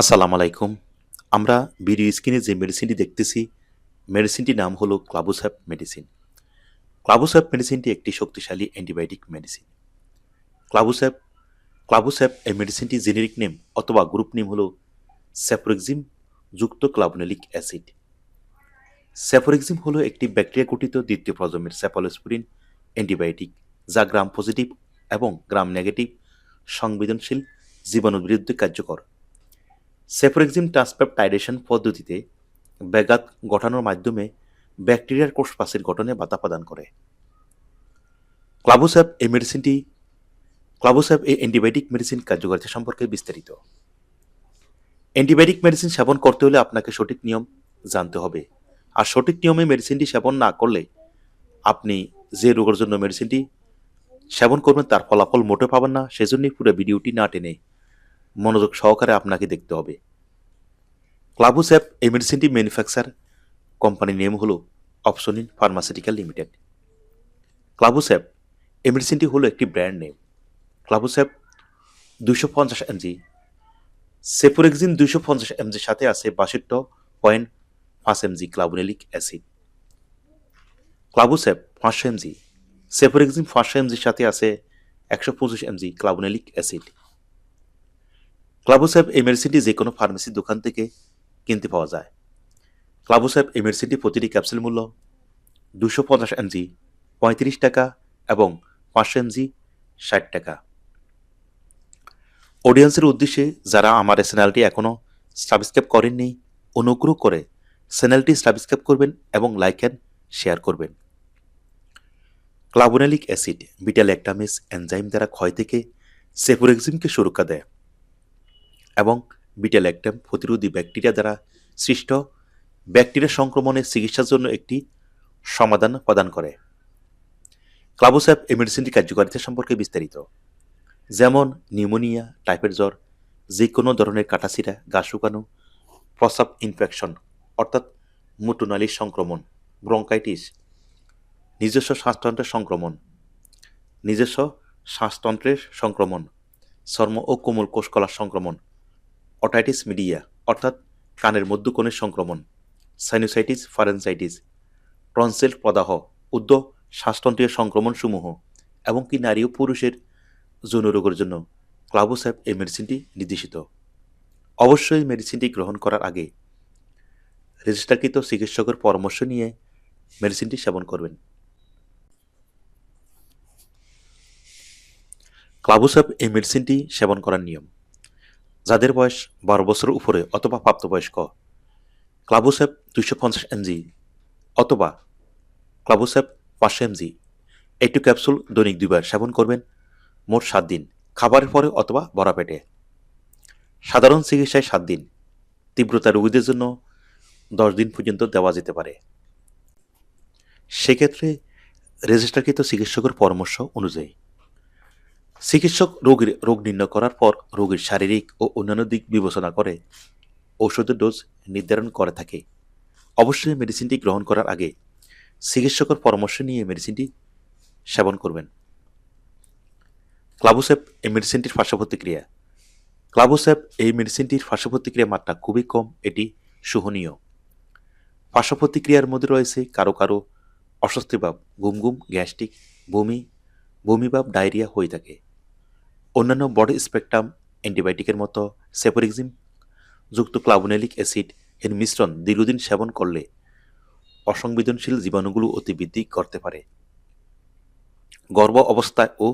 আসসালামু আলাইকুম। আমরা ভিডিও স্ক্রিনে যে মেডিসিনটি দেখতেছি, মেডিসিনটির নাম হলো ক্লাবুস্যাপ মেডিসিন। ক্লাবুস্যাপ মেডিসিনটি একটি শক্তিশালী অ্যান্টিবায়োটিক মেডিসিন। ক্লাবুস্যাপ ক্লাবুস্যাপ এই মেডিসিনটি জেনেরিক নেম অথবা গ্রুপ নেম হলো স্যাফোরেক্সিম যুক্ত ক্লাবনেলিক অ্যাসিড। স্যাফোরেক্সিম হলো একটি ব্যাকটেরিয়া গঠিত দ্বিতীয় প্রজন্মের স্যাপালোস্পুরিন অ্যান্টিবায়োটিক যা গ্রাম পজিটিভ এবং গ্রাম নেগেটিভ সংবেদনশীল, জীবাণুর বিরুদ্ধে কার্যকর। সেফোরেক্সিম ট্রান্সপেপটাইডেশন পদ্ধতিতে ব্যাঘাত ঘটানোর মাধ্যমে ব্যাকটেরিয়ার কোষপাসের গঠনে বাধা প্রদান করে। ক্লাবোস্যাপ এই মেডিসিনটি ক্লাবোস্যাপ এই অ্যান্টিবায়োটিক মেডিসিন কার্যকারিতা সম্পর্কে বিস্তারিত। অ্যান্টিবায়োটিক মেডিসিন সেবন করতে হলে আপনাকে সঠিক নিয়ম জানতে হবে। আর সঠিক নিয়মে মেডিসিনটি সেবন না করলে আপনি যে রোগের জন্য মেডিসিনটি সেবন করবেন তার ফলাফল মোটে পাবেন না। সেজন্যই পুরো ভিডিওটি না টেনে মনোযোগ সহকারে আপনাকে দেখতে হবে। ক্লাবুস্যাপ এই মেডিসিনটি ম্যানুফ্যাকচার কোম্পানির নেম হলো অপসনিন ফার্মাসিউটিক্যাল লিমিটেড ক্লাবুস্যাপ এই মেডিসিনটি হলো একটি ব্র্যান্ড নেম ক্লাবুস্যাপ দুশো পঞ্চাশ এমজি সেফোরেক্সিন দুশো পঞ্চাশ এমজির সাথে আছে বাষট্টি পয়েন্ট পাঁচ এমজি ক্লাবুনেলিক অ্যাসিড ক্লাবুস্যাপ পাঁচশো এমজি সেফোরেক্সিন পাঁচশো এমজির সাথে আছে একশো পঁচিশ এমজি ক্লাবুনেলিক অ্যাসিড ক্লাবোস্যাপ এই মেডিসিনটি যে কোনো ফার্মেসির দোকান থেকে কিনতে পাওয়া যায়। ক্লাবোস্যাপ এই মেডিসিনটি প্রতিটি ক্যাপসুল মূল্য দুশো পঞ্চাশ এমজি, পঁয়ত্রিশ টাকা এবং পাঁচশো এমজি, ষাট টাকা। অডিয়েন্সের উদ্দেশ্যে যারা আমার এই চ্যানেলটি এখনও সাবস্ক্রাইব করেননি, অনুগ্রহ করে চ্যানেলটি সাবস্ক্রাইব করবেন এবং লাইক অ্যান্ড শেয়ার করবেন। Clavulanic acid beta lactamase enzyme দ্বারা ক্ষয় থেকে সেফোরেক্সিমকে সুরক্ষা দেয়। এবং বিটা ল্যাকটাম প্রতিরোধী ব্যাকটেরিয়া দ্বারা সৃষ্ট ব্যাকটেরিয়া সংক্রমণের চিকিৎসার জন্য একটি সমাধান প্রদান করে। ক্লাবোস্যাপ এই মেডিসিনটি কার্যকারিতা সম্পর্কে বিস্তারিত। যেমন নিউমোনিয়া টাইপের জ্বর যে কোনো ধরনের কাটাছিরা গা শুকানো প্রসাব ইনফেকশন অর্থাৎ মুটুনালির সংক্রমণ ব্রঙ্কাইটিস নিজস্ব শ্বাসতন্ত্রের সংক্রমণ, নিজস্ব শ্বাসতন্ত্রের সংক্রমণ, চর্ম ও কোমল কোষকলার সংক্রমণ অটাইটিস মিডিয়া, অর্থাৎ কানের মধ্যকোণের সংক্রমণ সাইনোসাইটিস ফারেনসাইটিস টনসেল প্রদাহ উদ্য শ্বাসতন্ত্রীয় সংক্রমণ সমূহ এবং কি নারী ও পুরুষের যৌন রোগের জন্য ক্লাবোস্যাপ এই মেডিসিনটি নির্দেশিত। অবশ্যই মেডিসিনটি গ্রহণ করার আগে রেজিস্টারকৃত চিকিৎসকের পরামর্শ নিয়ে মেডিসিনটি সেবন করবেন। ক্লাবোস্যাপ এই মেডিসিনটি সেবন করার নিয়ম। যাদের বয়স বারো বছরের উপরে অথবা প্রাপ্তবয়স্ক ক্লাবোস্যাপ দুইশো পঞ্চাশ এমজি অথবা ক্লাবোস্যাপ পাঁচশো এমজি। একটু ক্যাপসুল দৈনিক দুইবার সেবন করবেন মোট সাত দিন, খাবারের পরে অথবা বড়া পেটে। সাধারণ চিকিৎসায় সাত দিন, তীব্রতা রোগীদের জন্য দশ দিন পর্যন্ত দেওয়া যেতে পারে। সেক্ষেত্রে রেজিস্টারকৃত চিকিৎসকের পরামর্শ অনুযায়ী চিকিৎসক রোগীর রোগ নির্ণয় করার পর রোগীর শারীরিক ও অন্যান্য দিক বিবেচনা করে ঔষধের ডোজ নির্ধারণ করে থাকে। অবশ্যই মেডিসিনটি গ্রহণ করার আগে চিকিৎসকের পরামর্শ নিয়ে মেডিসিনটি সেবন করবেন। ক্লাবোসেপ এই মেডিসিনটির পার্শ্ব প্রতিক্রিয়া ক্লাবোসেপ এই মেডিসিনটির পার্শ্ব প্রতিক্রিয়া মাত্রা খুবই কম, এটি সহনীয়। পার্শ্ব প্রতিক্রিয়ার মধ্যে রয়েছে কারও কারও অস্বস্তিভাব ঘুম ঘুম গ্যাস্ট্রিক, বমি, বমিভাব, ডায়রিয়া হয়ে থাকে। অন্যান্য বডি স্পেকট্রাম অ্যান্টিবায়োটিকের মতো সেপোরিক্সিম যুক্ত ক্লাবোনেলিক অ্যাসিড এর মিশ্রণ দীর্ঘদিন সেবন করলে অসংবেদনশীল জীবাণুগুলো অতিবৃদ্ধি করতে পারে। গর্ভ অবস্থায় ও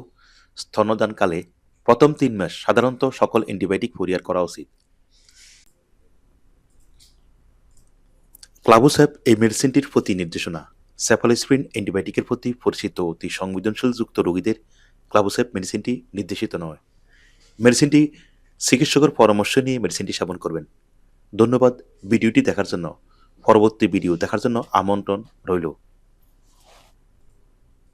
স্তনদানকালে প্রথম তিন মাস সাধারণত সকল অ্যান্টিবায়োটিক পরিহার করা উচিত। ক্লাবোস্যাপ এই মেডিসিনটির প্রতি নির্দেশনা। স্যাফালোস্প্রিন অ্যান্টিবায়োটিকের প্রতি পরিচিত অতি সংবেদনশীল যুক্ত রোগীদের ক্লাবোস্যাপ মেডিসিনটি নির্দেশিত নয়। মেডিসিনটি চিকিৎসকের পরামর্শ নিয়ে মেডিসিনটি সেবন করবেন। ধন্যবাদ ভিডিওটি দেখার জন্য। পরবর্তী ভিডিও দেখার জন্য আমন্ত্রণ রইল।